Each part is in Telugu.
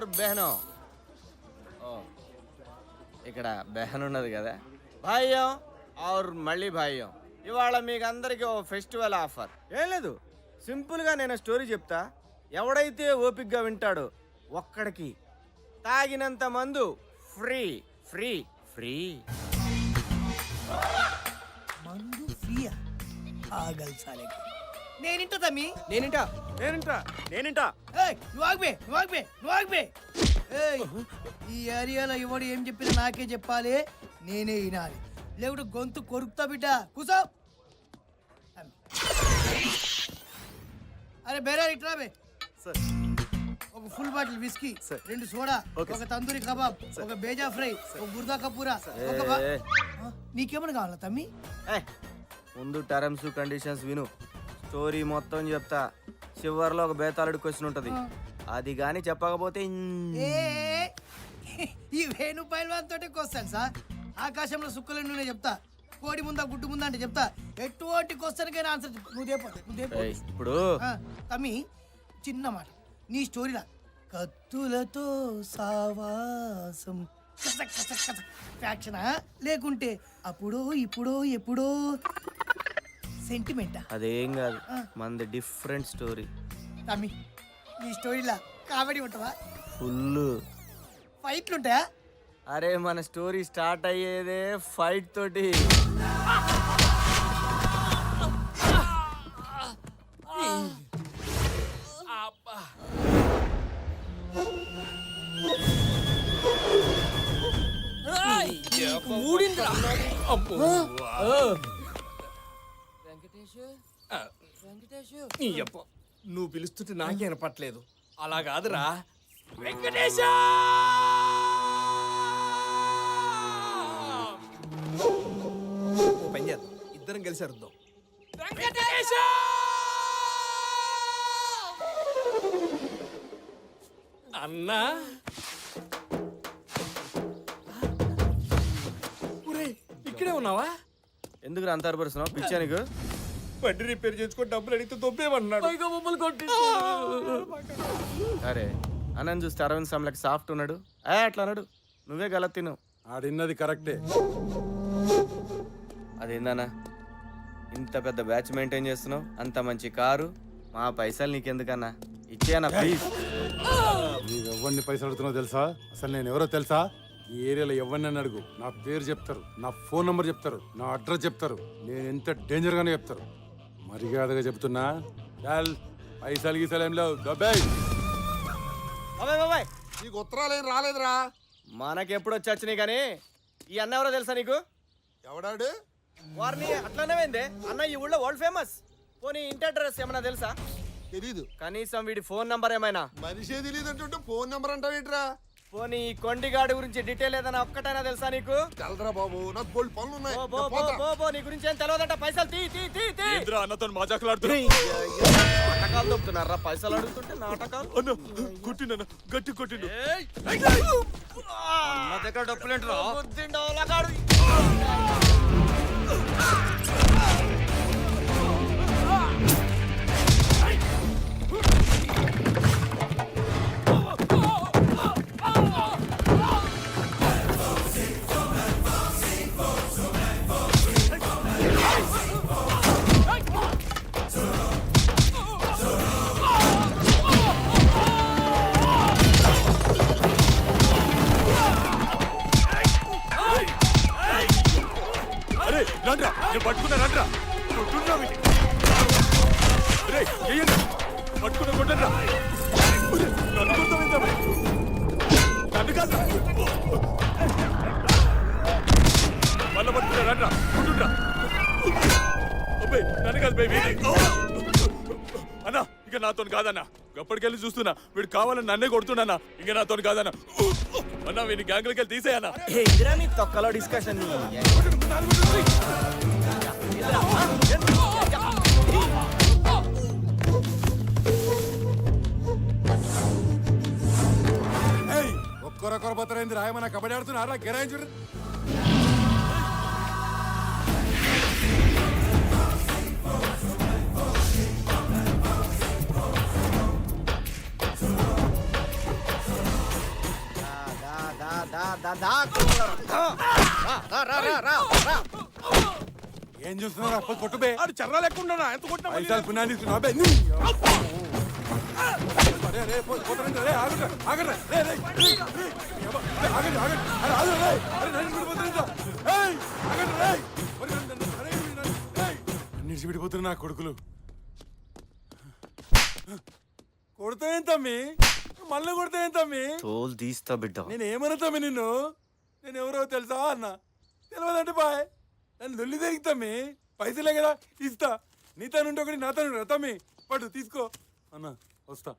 और బహనో. ఓ ఇక్కడ బెహన్ ఉన్నది కదా. భాయ్యం ఆర్ మళ్ళీ భాయ్యం. ఇవాళ మీకు అందరికీ ఓ ఫెస్టివల్ ఆఫర్. ఏం లేదు సింపుల్గా నేను స్టోరీ చెప్తా. ఎవడైతే ఓపిక్గా వింటాడో ఒక్కడికి తాగినంత మందు ఫ్రీ ఫ్రీ ఫ్రీ. మందు ఫ్రీయా? ఆగల్ సాలే నేనింట తమ్మి. నేనింటా? నేనింటా? నేనింటా? ఏయ్ నువ్వు ఆగిపోయి నువ్వు ఆగిపోయి నువ్వు ఆగిపోయి ఏయ్ ఈ ఏరియాలో ఎవడు ఏం చెప్పినా నాకే చెప్పాలి. నేనే వినాలి. లేకుంటే గొంతు కొరుకుతా బిడ్డ. కూసో. అరే బేరా ఇట్రా బే. సార్. ఒక ఫుల్ బాటిల్ విస్కీ సార్. రెండు సోడా ఒక తందూరి కబాబ్ ఒక బేజా ఫ్రై ఒక గుర్దా కపూరా ఒక బా- ఏ. ఆ, నీకేమైనా కావాలా తమ్మి? ముందు టర్మ్స్ కండిషన్స్ విను. స్టోరీ మొత్తం చెప్తా. చివర్లో ఒక బేతాళుడి క్వశ్చన్ ఉంటది. అది గాని చెప్పకపోతే ఏ ఈ వేణు పైల్వాన్ తోటే వస్తాను సార్ ఆకాశంలో సుక్కలు నూనె చెప్తా. కోడి ముందా గుడ్డు ముందా అంటే చెప్తా. ఎటువంటి క్వశ్చన్కైనా ఆన్సర్ చెప్పు. నువ్వు దేపో నువ్వు ఏయ్, ఇప్పుడు ఆ, తమ్మి చిన్న మాట. నీ స్టోరీలా కత్తులతో సావాసం. కసక్ కసక్ కసక్ ఫ్యాక్షనా లేకుంటే అప్పుడో ఇప్పుడో ఎప్పుడో. సెంటిమెంటా అదేం కాదు. మనది డిఫరెంట్ స్టోరీ తమ్మి నీ స్టోరీలా కామెడీ ఉంటుందా ఫుల్ ఫైట్లు ఉంటాయా? అరే మన స్టోరీ స్టార్ట్ అయ్యేదే ఫైట్ తోటి. నీ యప్ప, నువ్వు పిలుస్తుంటే నాకే వినపట్లేదు. అలా కాదురా. వెంకటేశ! పని చేద్దాం. ఇద్దరం కలిసి అరుద్దాం. వెంకటేశ! అన్నా! ఒరేయ్, ఇక్కడే ఉన్నావా? ఎందుకు అంత అరపరుస్తున్నావు పిచ్చా నీకు? బండి రిపేర్ చేసుకొని డబ్బులు అడిగితే దొబ్బేమన్నాడు మమ్మల్ని కొట్టి అరే అన్నని చూస్తే అరవింద్ సామ్లకి సాఫ్ట్ ఉన్నాడు. ఏ అట్లా అన్నాడు నువ్వే గలత్ తిను. ఆడిన్నది కరెక్టే. అదేందన్నా? ఇంత పెద్ద బ్యాచ్ మెయింటైన్ చేస్తున్నావు? అంత మంచి కారు? మా పైసలు నీకెందుకన్నా? ఇచ్చేయన్నా ప్లీజ్ నీవు ఎవరిని పైసలు అడుగుతున్నావు తెలుసా? అసలు నేను ఎవరో తెలుసా? ఈ ఏరియాలో ఎవరిని అని అడుగు. నా పేరు చెప్తారు. నా ఫోన్ నంబర్ చెప్తారు. నా అడ్రస్ చెప్తారు. నేను ఎంత డేంజర్ గానే చెప్తారు. మర్యాదగా చెప్తున్నా. చాల్ పైసలు గీసలు ఏం లేవు. బాబాయ్ నీకు ఉత్తరాలు ఏం రాలేదురా. మనకెప్పుడు వచ్చి వచ్చినాయి కానీ ఈ అన్న ఎవరో తెలుసా నీకు? ఎవడాడు? వారిని అట్లనే పోయిందే. అన్న ఈ ఊళ్ళో వరల్డ్ ఫేమస్. పోనీ ఇంటి అడ్రస్ ఏమన్నా తెలుసా? తెలీదు. కనీసం వీడి ఫోన్ నంబర్ ఏమైనా? మనిషే తెలియదు అంటుంటే ఫోన్ నెంబర్ అంటావేంట్రా? పోనీ ఈ కొండిగాడి గురించి డీటెయిల్ ఏదైనా ఒక్కటైనా తెలుసా నీకు? తెలరా బాబు నాకు బోల్డ్ పనులు ఉన్నాయి బో, బో, నేను బో, పోతా. బో, బో, నీ గురించి ఏం తెలియదట పైసలు తీ తీ తీ తీ. అన్నతో మజాకులాడుతున్నా? నాటకాలు దొప్పుతున్నారా పైసలు అడుగుతుంటే నాటకాలు అన్న కొట్టిండన్న గట్టి కొట్టిండు. నా దగ్గర డబ్బులేంట్రా బుద్ధిండవలగాడు రండ్రా కొట్టుండ్రా అబ్బాయి నన్ను కాదు బేబీ అన్నా ఇక నాతో కాదన్నా. ఎప్పటికెళ్ళి చూస్తున్నా. వీడు కావాలని నన్నే కొడుతున్నా ఇక నాతో కాదన్నా. అన్నా వీడిని గ్యాంగ్లకి వెళ్ళి తీసేయన్నా ఇదిరా నీ తొక్కలో డిస్కషన్ ఒక్కరొక్కరు పోతారైంది? రాయమన్నా కబడ్డీ ఆడుతున్నారు గిరాయించుడు. ఏం చూస్తున్నారా కొట్టుబే ఆడు చర్ర లేకుండా ఎంత కొట్టినా పైసలు పునాది అబ్బే, నీ. అరే, రే, పోతారండి, రే, ఆగండి, ఆగండి, రే, రే, ఆగండి, ఆగండి, అరే, ఆగండి, రే, అరే, నన్ను విడిపోతారంట. ఏయ్, ఆగండి, రే. ఇడిచి విడిపోతున్నారు నా కొడుకులు. కొడతాయేం తమ్మి? మళ్ళీ కొడతాయేం తమ్మి? తోలు తీస్తా బిడ్డ. నేను ఏమన్నా తమ్మి నిన్ను? నేను ఎవరో తెలుసా అన్న? తెలియదంటే బాయ్. నన్ను దొల్లి తిరిగి తమ్మి. పైసలే కదా ఇస్తా నీ తనుంటే ఒకటి నా తను తమ్మి పడు తీసుకో. అన్న వస్తా.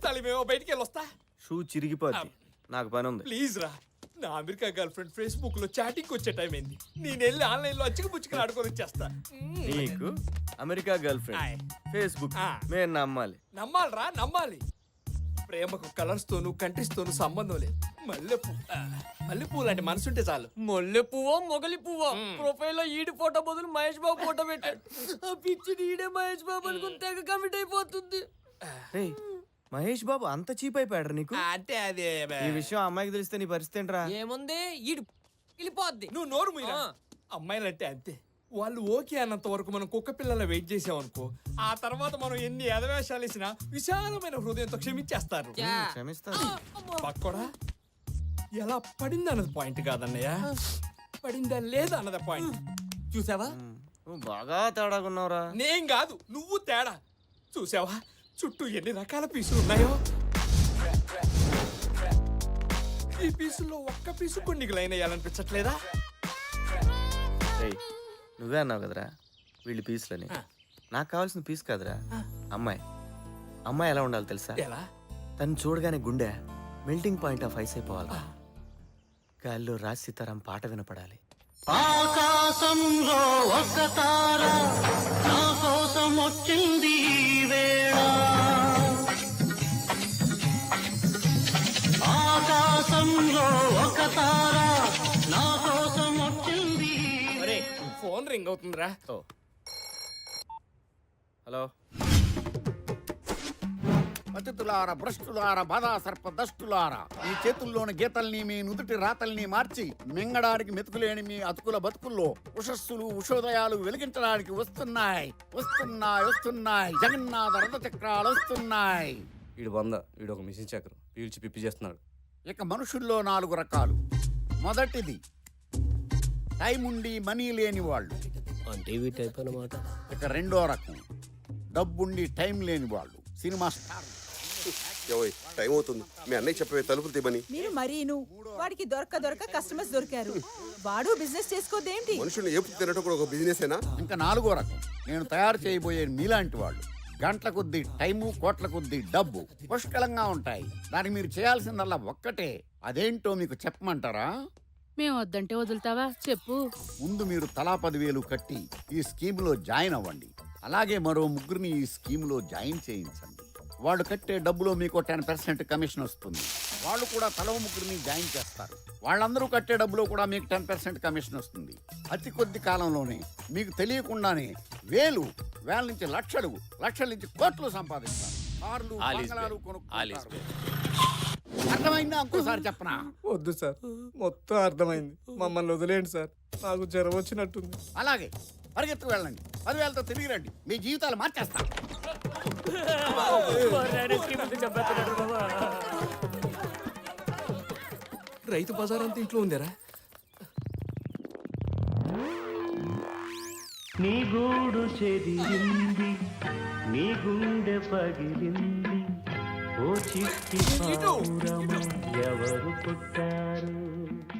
బయట తలిమేమో బయటికి వెళ్ళొస్తా షూ చిరిగిపోద్ది. నాకు పని ఉంది ప్లీజ్ రా. నా అమెరికా గర్ల్ ఫ్రెండ్ ఫేస్బుక్లో చాటింగ్ వచ్చే టైం అయింది. నేను వెళ్ళి ఆన్లైన్లో అచ్చిక పుచ్చుకుని ఆడుకొని వచ్చేస్తా. నీకు అమెరికా గర్ల్. ఫ్రెండ్ ఫేస్బుక్ ఆ. మేము నమ్మాలి. నమ్మాలిరా నమ్మాలి. ప్రేమకు కలర్స్ తోను కంట్రీస్ తోను సంబంధం లేదు. మల్లెపూ మల్లెపూ లాంటి మనసుంటే చాలు. మొల్లె పువ్వో మొగలి పువ్వో ప్రొఫైల్లో ఈడి ఫోటో బదులు మహేష్ బాబు ఫోటో పెట్టాడు. ఆ పిచ్చి ఈడే మహేష్ బాబు అనుకుని తెగ కమిట్ అయిపోతుంది. మహేష్ బాబు అంత చీప్ అయిపోయాడు నీకు? అంటే అదే ఈ విషయం అమ్మాయికి తెలిస్తే నీ పరిస్థితి ఏంట్రా? ఏముంది? ఈడు వెళ్ళిపోద్ది నువ్వు నోరు మీరా ఆ. అమ్మాయిలంటే అంతే. వాళ్ళు ఓకే అన్నంత వరకు మనం కుక్క పిల్లల వెయిట్ చేసామనుకో ఆ తర్వాత మనం ఎన్ని ఎదవేషాలు ఇచ్చినా విశాలమైన హృదయంతో క్షమించేస్తారు. యా. క్షమిస్తా పక్కడా? ఎలా పడింది అన్నది పాయింట్ కాదన్నయ్య? పడిందా లేదా అన్నది పాయింట్? చూసావా? నువ్వు బాగా తేడాకున్నావురా నేను కాదు నువ్వు తేడా. చూసావా? చుట్టూ ఎన్ని రకాల పీసులు ఉన్నాయో? ఈ పీసుల్లో ఒక్క పీసు కొన్ని లైన్ వేయాలనిపించట్లేదా నువ్వే అన్నావు కదరా వీళ్ళు పీసులని. నాకు కావాల్సిన పీస్ కాదురా. అమ్మాయి. అమ్మాయి ఎలా ఉండాలి తెలుసా? తను చూడగానే గుండె మెల్టింగ్ పాయింట్ ఆఫ్ ఐస్ అయిపోవాలి గాల్లో రాజ్ సీతారాం పాట వినపడాలి. ఆకాశంలో ఒక తార నా కోసం వచ్చింది వేళ. ఆకాశంలో ఒక తార నా కోసం వచ్చింది. ఈ ఒరే ఫోన్ రింగ్ అవుతుందిరా. ఓ. హలో. పతితులార భ్రష్టులార బాధా సర్ప దష్టులార మీ చేతుల్లోని గీతల్ని మీ నుదుటి రాతల్ని మార్చి మింగడానికి మెతుకులేని మీ అతుకుల బతుకుల్లో ఉషస్సులు ఉషోదయాలు వెలిగించడానికి వస్తున్నాయి. వస్తున్నాయి వస్తున్నాయి. జగన్నాథ రథ చక్రాలు వస్తున్నాయి. వీడు వంద వీడు ఒక మిషన్ చక్రం పీల్చి పిప్పి చేస్తున్నాడు. ఇక మనుషుల్లో నాలుగు రకాలు. మొదటిది టైం ఉండి మనీ లేని వాళ్ళు. అంటే ఇవి టైప్ అనమాట ఇక రెండో రకం డబ్బుండి టైం లేని వాళ్ళు. Cinema star. ఏవోయ్ టైం అవుతుంది. మీ అన్నయ్య చెప్పవే తలుపులు తీమని మీరు మరీను. వాడికి దొరక దొరక కస్టమర్స్ దొరికారు. వాడు బిజినెస్ చేసుకోదేంటి మనుషుల్ని ఏపు తినటం కూడా ఒక బిజినెస్ ఏనా ఇంకా నాలుగో రకం నేను తయారు చేయబోయే మీలాంటి వాళ్ళు. గంటల కొద్దీ టైము కోట్ల కొద్దీ డబ్బు పుష్కలంగా ఉంటాయి. దానికి మీరు చేయాల్సిందల్లా ఒక్కటే. అదేంటో మీకు చెప్పమంటారా? మేము వద్దంటే వదులుతావా? చెప్పు. ముందు మీరు తలా పదివేలు కట్టి ఈ స్కీమ్లో జాయిన్ అవ్వండి. అలాగే మరో ముగ్గురిని ఈ స్కీమ్లో జాయిన్ చేయించండి. వాళ్ళు కట్టే డబ్బులో మీకు టెన్ పర్సెంట్ కమిషన్ వస్తుంది. వాళ్ళు కూడా తల ముగ్గురిని జాయిన్ చేస్తారు. వాళ్ళందరూ కట్టే డబ్బులో కూడా మీకు టెన్ పర్సెంట్ కమిషన్ వస్తుంది. అతి కొద్ది కాలంలోనే మీకు తెలియకుండానే వేలు వేల నుంచి లక్షలు లక్షల నుంచి కోట్లు సంపాదిస్తారు. కార్లు బంగళాలు కొనుక్కుంటారు. అర్థమైందా? ఇంకోసారి చెప్పనా? వద్దు సార్. మొత్తం అర్థమైంది. మమ్మల్ని వదిలేండి సార్. నాకు జ్వరం వచ్చినట్టుంది. అలాగే. పరిగెత్తుకు వెళ్ళండి. పదివేలతో తిరిగి రండి. మీ జీవితాలు మార్చేస్తా రైతు బజార్ అంతా ఇంట్లో ఉందేరా? నీ గూడు చెదిరింది నీ గుండె పగిలింది. ఓ చిట్టి ఎవరు పుట్టారు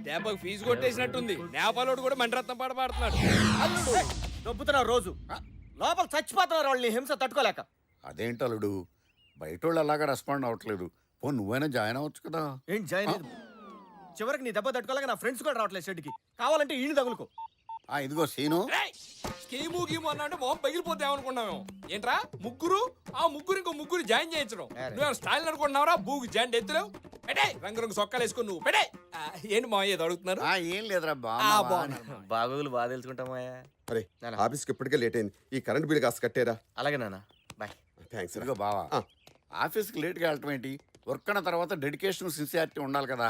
దెబ్బకు ఫీజు కొట్టేసినట్టుంది. నేపాలోడు కూడా మండరత్నం పాట పాడుతున్నాడు. దొబ్బుతున్నావు రోజు. లోపల చచ్చిపోతున్నారు వాళ్ళని హింస తట్టుకోలేక. అదేంటలుడు బయట వాళ్ళు అలాగా రెస్పాండ్ అవ్వట్లేదు పో నువ్వైనా జాయిన్ అవ్వచ్చు కదా. ఏం జాయిన్ అయ్యేది? చివరికి నీ దెబ్బ తట్టుకోలేక నా ఫ్రెండ్స్ కూడా రావట్లేదు షెడ్కి కావాలంటే ఈయన తగులుకో. ఆ ఇదిగో సీను. రేయ్! స్కీము గీము అన్నా అంటే మొహం పగిలిపోతే ఏమనుకున్నాము ఏంట్రా? ముగ్గురు? ఆ ముగ్గురు ఇంకో ముగ్గురు జాయిన్ చేయించడం. నువ్వు స్టైల్ అనుకుంటున్నావురా? బూగు జాయిన్ ఎత్తులేవు పెడే రంగురంగు సొక్కాలు వేసుకుని నువ్వు పెడే ఆ, ఏంటి మా ఏదో అడుగుతున్నారు? ఆ, ఏం లేదురా ఆ, బాగున్నావా? బాగున్నాను. బాగోగులు బాగా తెలుసుకుంటామయ్యా అరే నాన్న. ఆఫీస్కి ఇప్పటికే లేట్ అయింది. ఈ కరెంట్ బిల్ కాస్త కట్టారా. అలాగే నాన్న బాయ్ థ్యాంక్స్ ఇదిగో బావా ఆ. ఆఫీస్కి లేట్గా వెళ్ళటం ఏంటి? వర్క్ అన్న తర్వాత డెడికేషన్ సిన్సియారిటీ ఉండాలి కదా.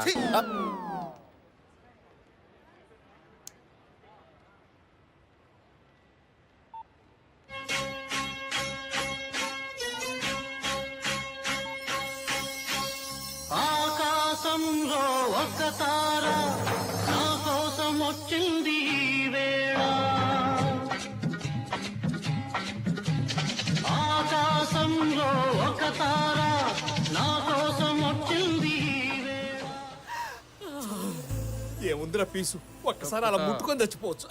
పీసు ఒక్కసారి అలా ముట్టుకొని చచ్చిపోవచ్చు.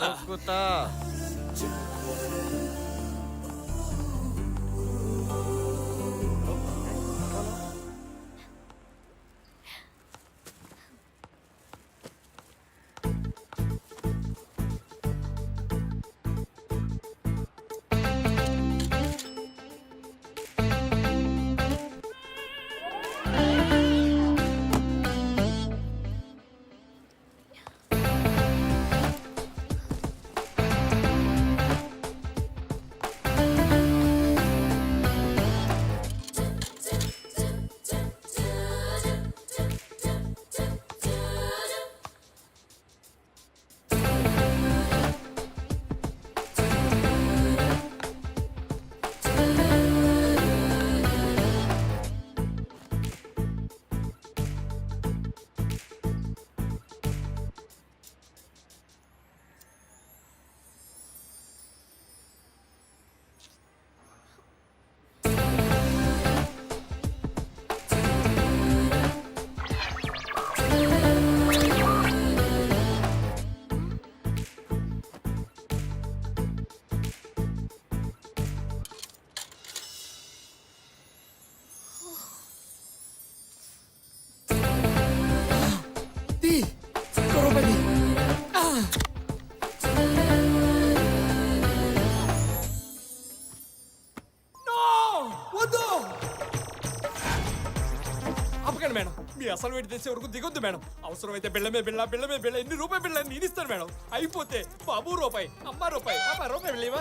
అసలు వేడి తెచ్చే వరకు దిగొద్దు మేడం. అవసరమైతే బిళ్ళమే బిళ్ళ బిళ్ళమే బిళ్ళ ఎన్ని రూపాయి బిళ్ళ నేను ఇస్తాను మేడం. అయిపోతే బాబు రూపాయి అమ్మ రూపాయి అమ్మ రూపాయి బిళ్ళ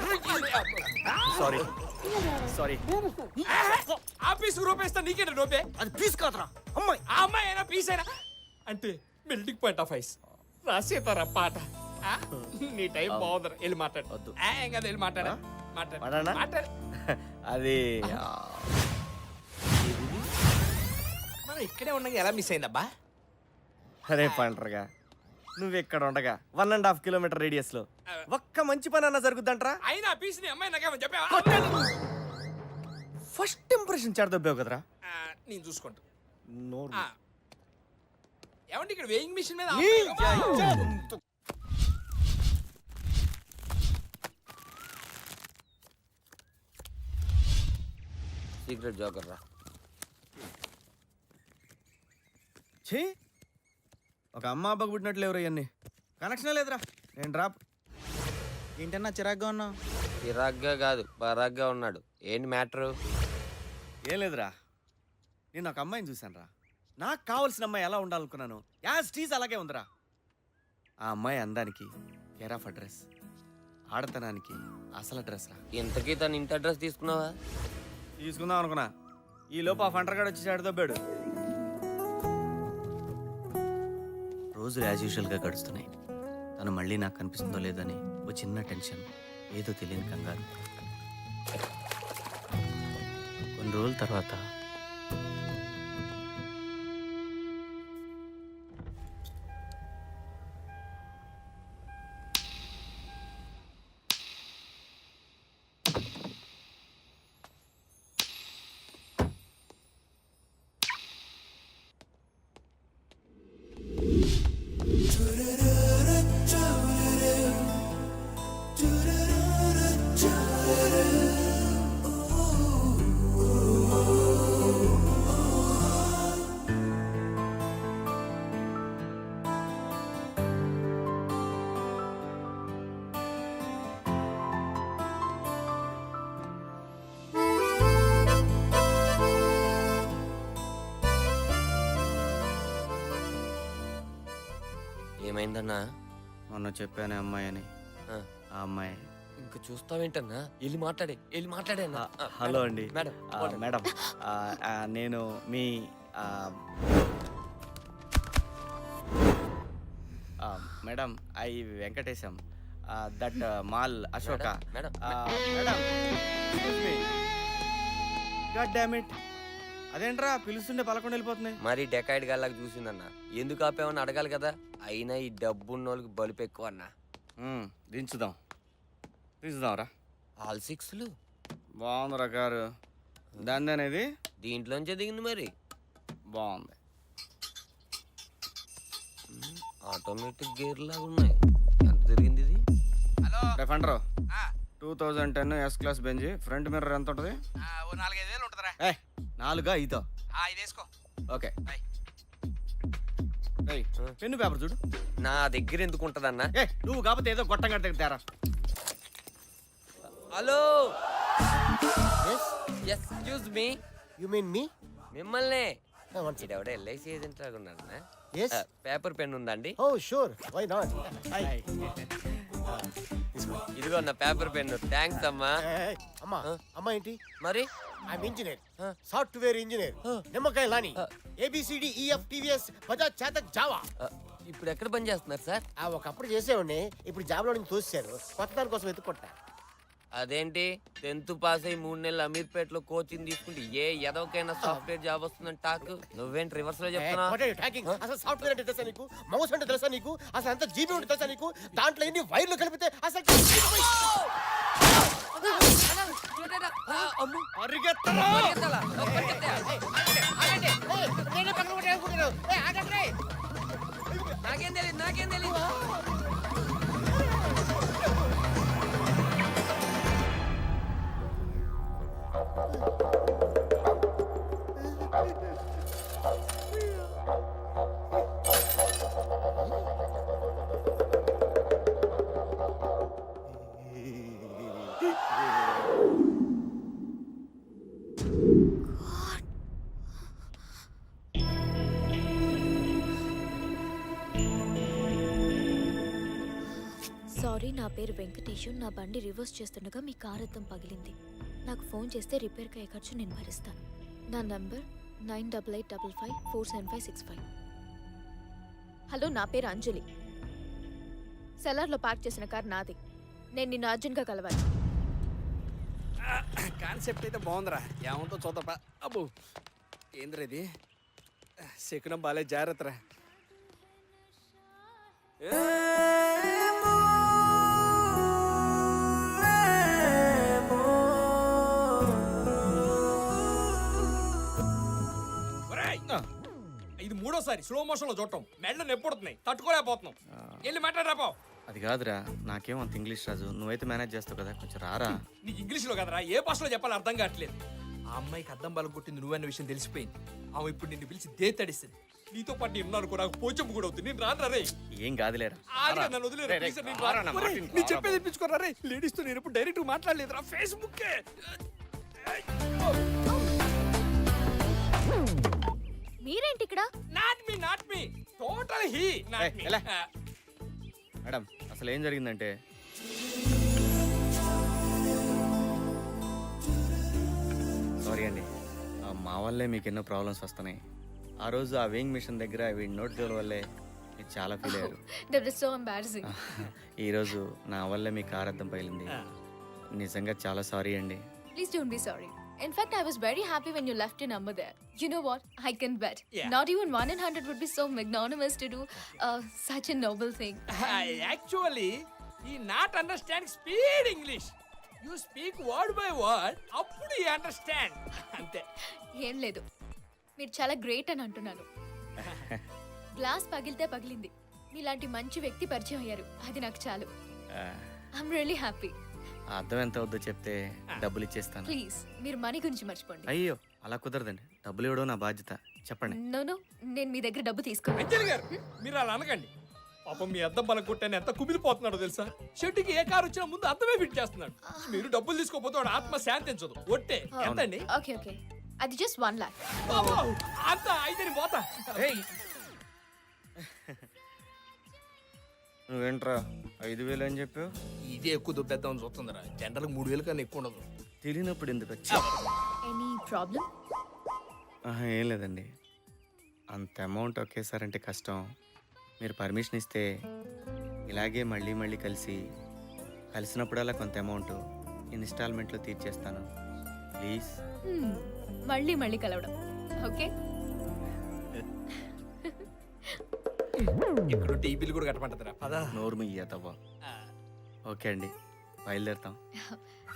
సారీ సారీ ఆఫీస్ రూపాయి ఇస్తా నీకేంటి రూపాయి? అది పీస్ కాదురా. అమ్మాయి. ఆ అమ్మాయి అయినా పీస్ అయినా? అంటే బిల్డింగ్ పాయింట్ ఆఫ్ ఐస్. రాసేతారా పాట. ఆ? నీ టైం బాగుందిరా. వెళ్ళి మాట్లాడు. వద్దు. ఆ, ఏం కదా వెళ్ళి మాట్లాడా. మాట్లాడు? మాట్లాడు. అది ఆ, మనం ఇక్కడే ఉండగా ఎలా మిస్ అయిందబ్బా? అరే పంటరుగా నువ్వు ఇక్కడ ఉండగా వన్ అండ్ హాఫ్ కిలోమీటర్ రేడియస్లో ఒక్క మంచి పని అన్న జరుగుద్దంట్రా? అయినా పీస్ని అమ్మాయి నాకేమో చెప్పావా? ఫస్ట్ ఇంప్రెషన్ చెడదొబ్బావు కదరా? ఆ, నేను చూసుకుంటా. నోరు. ఆ. ఏమండి ఇక్కడ వేయింగ్ మిషన్ మీద ఈ- సీక్రెట్ జోకర్ రా. ఛీ! ఒక అమ్మ అబ్బకు పుట్టినట్లు ఎవరు ఇవన్నీ. కనెక్షన్ లేదురా. నేను డ్రాప్ ఏంటన్నా చిరాగ్గా ఉన్నావు? చిరాగ్గా కాదు పరాగ్గా ఉన్నాడు. ఏంటి మ్యాటరు? ఏం లేదురా. నేను ఒక అమ్మాయిని చూశాను రా నాకు కావాల్సిన అమ్మాయి ఎలా ఉండాలనుకున్నాను యాజ్ టీజ్ అలాగే ఉందిరా. ఆ అమ్మాయి అందానికి కేర్ ఆఫ్ అడ్రస్ ఆడతనానికి అసలు అడ్రస్ రా. ఇంతకీ తన ఇంటి అడ్రస్ తీసుకున్నావా? తీసుకుందాం అనుకున్నా. ఈ లోపు ఆ ఫంటర్ వచ్చి చాడుతోబ్బాడు రోజులు యాజ్ యూజువల్గా గడుస్తున్నాయి. తను మళ్ళీ నాకు కనిపిస్తుందో లేదని ఓ చిన్న టెన్షన్ ఏదో తెలియని కంగారు. కొన్ని రోజుల తర్వాత ఏమైందన్నా? మొన్న చెప్పానే అమ్మాయి అని ఆ, ఆ అమ్మాయి. ఇంకా చూస్తావేంటన్నా? వెళ్ళి మాట్లాడే వెళ్ళి మాట్లాడే అన్నా. ఆ, ఆ, హలో అండి. మేడం ఆ, పోండి. మేడం ఆ, ఆ, నేను మీ ఆ, ఆ, madam I Venkatesham that mall Ashoka. Madam, ఆ, మేడం అదేంట్రా పిలుస్తుంటే పలకొండ వెళ్ళిపోతున్నాయి మరి డెకాయిడ్ గల్లాగా చూసిందన్న. ఎందుకు ఆపేమని అడగాలి కదా. అయినా ఈ డబ్బున్నోళ్ళకి బలుపు ఎక్కువ అన్న దించుదాం. దించుదాంరా ఆల్ సిక్స్లు? బాగుందిరా కారు. దాని అనేది దీంట్లోంచే దిగింది మరి. బాగుంది ఆటోమేటిక్ గేర్ లాగా ఉన్నాయి. ఎంత తిరిగింది ఇది? Defender two thousand ten S class Benz front mirror ఎంత ఉంటుంది? ఓ నాలుగైదు వేలు ఉంటుందిరా. ఏ నాలుగా ఐదో. ఇది వేసుకో ఓకే. ఏయ్, పెన్ను పేపర్ చూడు. నా దగ్గర ఎందుకు ఉంటదన్న? ఏ నువ్వు కాకపోతే ఏదో గొట్టం కట్టి తేరా. Hello. Excuse me you mean me మిమ్మల్ని. ఇడెవడ ఎల్ఐసి ఏజెంట్ లాగా ఉన్నాడు Yes. పేపర్ పెన్ ఉందండి. ఓ షూర్ వై నాట్ ఇదిగో నా పేపర్ పెన్ థ్యాంక్స్ అమ్మా. అమ్మా అమ్మా ఏంటి? మరి? ఐఎమ్ ఇంజనీర్ సాఫ్ట్వేర్ ఇంజనీర్ నిమ్మకాయ లాని. A B C D E F TVS Bajaj Chetak Jawa ఇప్పుడు ఎక్కడ పని చేస్తున్నారు సార్? ఆ ఒకప్పుడు చేసేవాడిని ఇప్పుడు జాబ్లో నుంచి తోసారు కొత్త దాని కోసం వెతుక్కుంటా. అదేంటి? టెన్త్ పాస్ అయ్యి మూడు నెలలు అమీర్పేటలో కోచింగ్ తీసుకుంటే ఏ ఎదవకైనా సాఫ్ట్వేర్ జాబ్ వస్తుందని టాక్. నువ్వేంటి రివర్స్లో చెప్తున్నా What are you talking? అసలు సాఫ్ట్వేర్ అంటే తెలుసా నీకు? మౌస్ అంటే తెలుసా నీకు? అసలు అంత జీబీ ఉంటే తెలుసా నీకు? దాంట్లో ఎన్ని వైర్లు కలిపితే అసలు నేనే నా పేరు వెంకటేషు. నా బండి రివర్స్ చేస్తుండగా మీ కార్ అద్దం పగిలింది. నాకు ఫోన్ చేస్తే రిపేర్కి అయ్యే ఖర్చు నేను భరిస్తాను. నా number nine double eight double five four seven five six five. Hello నా పేరు అంజలి. సెలార్లో పార్క్ చేసిన కార్ నాది. నేను నిన్ను అర్జెంట్గా కలవాలి. కాన్సెప్ట్ అయితే బాగుందిరా. ఏమంతో చూద్దాపా అబ్బో ఏంద్రా ఇది? శకునం బాలే జాగ్రత్తరా. మూడోసారి స్లో మోషన్లో చూడటం మెడలు నొప్పుడుతున్నాయి తట్టుకోలేకపోతున్నాం. వెళ్ళి మాట్లాడరాపో. అది కాదురా నాకేం అంత ఇంగ్లీష్ రాజు నువ్వైతే మేనేజ్ చేస్తావు కదా కొంచెం రారా? నీకు ఇంగ్లీష్లో కదరా ఏ భాషలో చెప్పాలో అర్థం కావట్లేదు. ఆ అమ్మాయికి అద్దం బలం కొట్టింది నువ్వన్న విషయం తెలిసిపోయింది. ఆమె ఇప్పుడు నిన్ను పిలిచి దే తడిస్తుంది నీతో పాటు నేను ఉన్నాను కూడా నాకు పోచమ్మ కూడా అవుతుంది. నేను రాను రే ఏం కాదులేరా. నన్ను వదిలేరా? నేను రాను. నా చెప్పేది రే లేడీస్తో నేను ఇప్పుడు డైరెక్ట్ మాట్లాడలేదురా. ఫేస్బుక్ మీరేంటి ఇక్కడ not me not me. Total he not me ఎలా? మేడం అసలు ఏం జరిగిందంటే? సారీ అండి. ఆ, మా వల్లే మీకు ఎన్నో ప్రాబ్లమ్స్ వస్తున్నాయి. ఆ రోజు ఆ వేయింగ్ మిషన్ దగ్గర వీడి నోట్ జోల వల్లే మీరు చాలా ఫీల్ అయ్యారు. దట్ ఇస్ సో ఎంబారసింగ్ ఈరోజు నా వల్లే మీ కార్ అద్దం పగిలింది. నిజంగా చాలా సారీ అండి. Please don't be sorry. In fact, I was very happy when you left your number there. You know what? I can bet. Yeah. Not even one in hundred would be so magnanimous to do uh, such a noble thing. Actually ఈ not understand speed English you speak word by word అప్పుడు ఈ అండర్స్టాండ్ అంతే ఏం లేదు మీరు చాలా గ్రేట్ అని అంటున్నాను గ్లాస్ పగిలితే పగిలింది మీలాంటి మంచి వ్యక్తి పరిచయం అయ్యారు అది నాకు చాలు ఐఎమ్ రియలీ హ్యాపీ ఆ అద్దం ఎంత అవుద్దో చెప్తే డబ్బులు ఇచ్చేస్తాను ప్లీజ్ మీరు మనీ గురించి మర్చిపోండి. అయ్యో అలా కుదరదండి. డబ్బులు ఇవ్వడం నా బాధ్యత. చెప్పండి. నో నో నేను మీ దగ్గర డబ్బు తీసుకోను. అంజలి గారు మీరు అలా అనకండి. పాపం మీ అద్దం బలం కొట్టాను ఎంత కుమిలిపోతున్నాడో తెలుసా? షెడ్యూకి ఏ కారు వచ్చినా ముందు అద్దమే ఫిట్ చేస్తున్నాడు. మీరు డబ్బులు తీసుకోపోతే వాడు ఆత్మ శాంతించదు ఒట్టే. ఎంతండి? Okay okay. అది జస్ట్ వన్ లాక్ అంత అయితే పోతా. నువ్వేంట్రా ఐదు వేలు అని చెప్పావు? ఇదే ఎక్కువ దుబ్బేద్దామని చూస్తుందిరా. జనరల్ మూడు వేలు కన్నా ఎక్కువ ఉండదు. తెలియనప్పుడు ఎందుకు వచ్చా? ఎనీ ప్రాబ్లం ఆహా, ఏం లేదండి. అంత అమౌంట్ ఒకేసారంటే కష్టం. మీరు పర్మిషన్ ఇస్తే ఇలాగే మళ్ళీ మళ్ళీ కలిసి కలిసినప్పుడల్లా కొంత అమౌంట్ ఇన్స్టాల్మెంట్లో తీర్చేస్తాను. ప్లీజ్ మళ్ళీ మళ్ళీ కలవడం. ఓకే ఇప్పుడు టీ బిల్ కూడా కట్టమంటదిరా. పదా. నోరు ఇయ్యతవ్వ ఓకే అండి. బయలుదేరుతాం.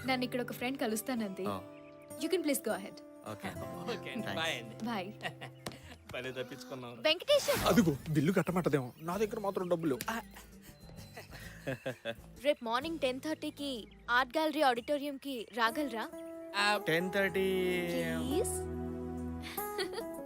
నన్ను ఇక్కడ ఒక friend కలుస్తానంది. You can please go ahead okay. Bye అండి బాయ్ పని తప్పించుకున్నాం. వెంకటేశం! అదిగో బిల్లు కట్టమంటదేమో. నా దగ్గర మాత్రం డబ్బులు. రేపు మార్నింగ్ టెన్ థర్టీకి ఆర్ట్ గ్యాలరీ ఆడిటోరియంకి రాగలరా? Ten thirty please